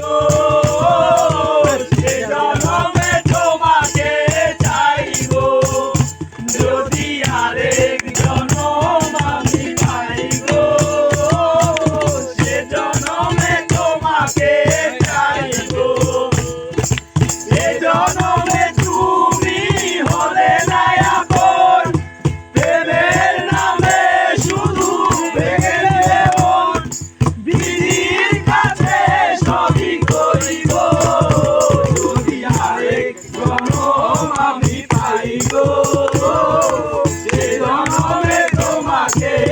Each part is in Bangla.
Oh! yeah.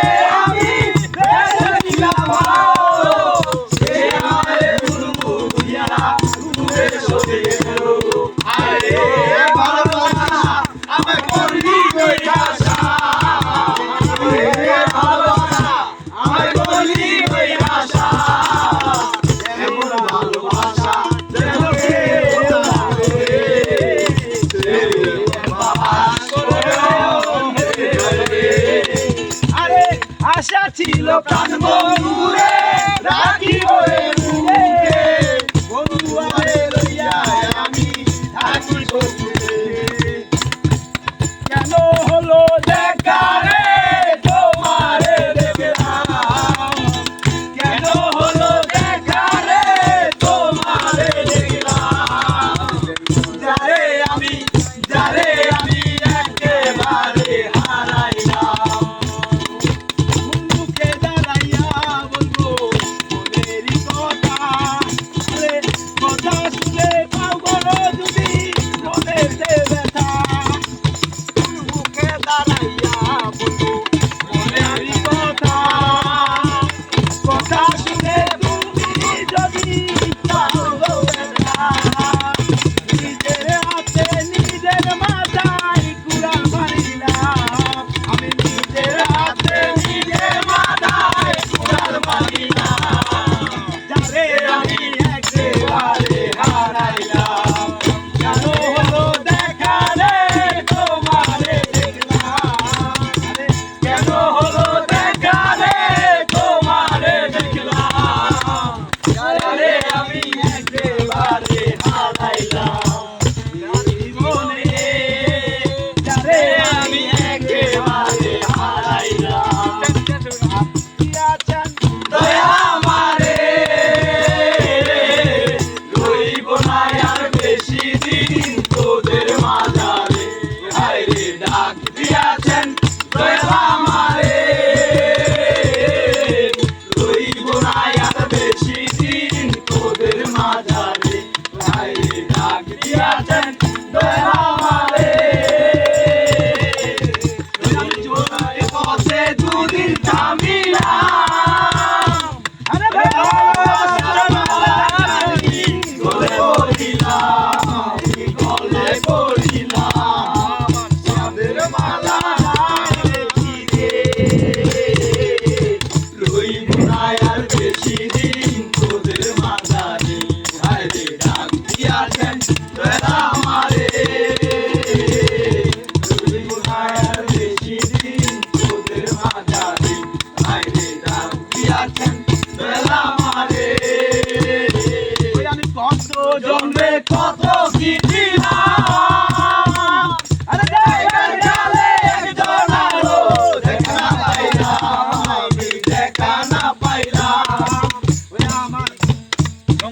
ছিল প্রাণ বন্ধুরে। স্বামী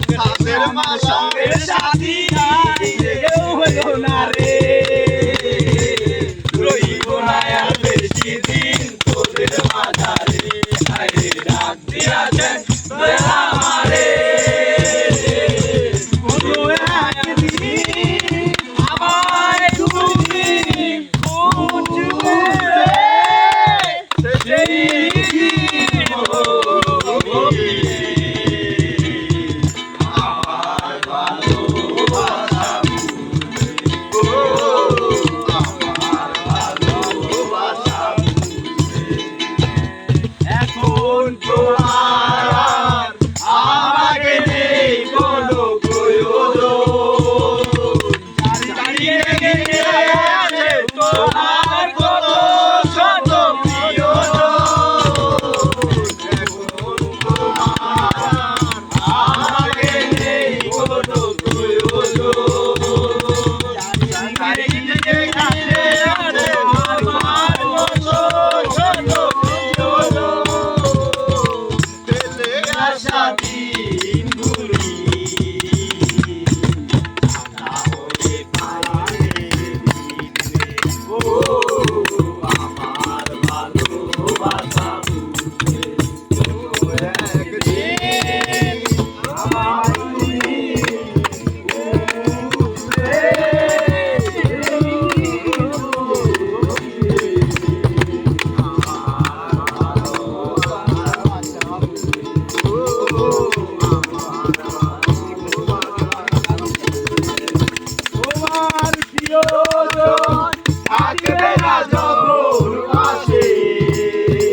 সাপের মা সঙ্গে সাথী নারী কেউ হইল না রে রইব না আর বেশি দিন তোদের মাঝারে ডাক দিয়াছে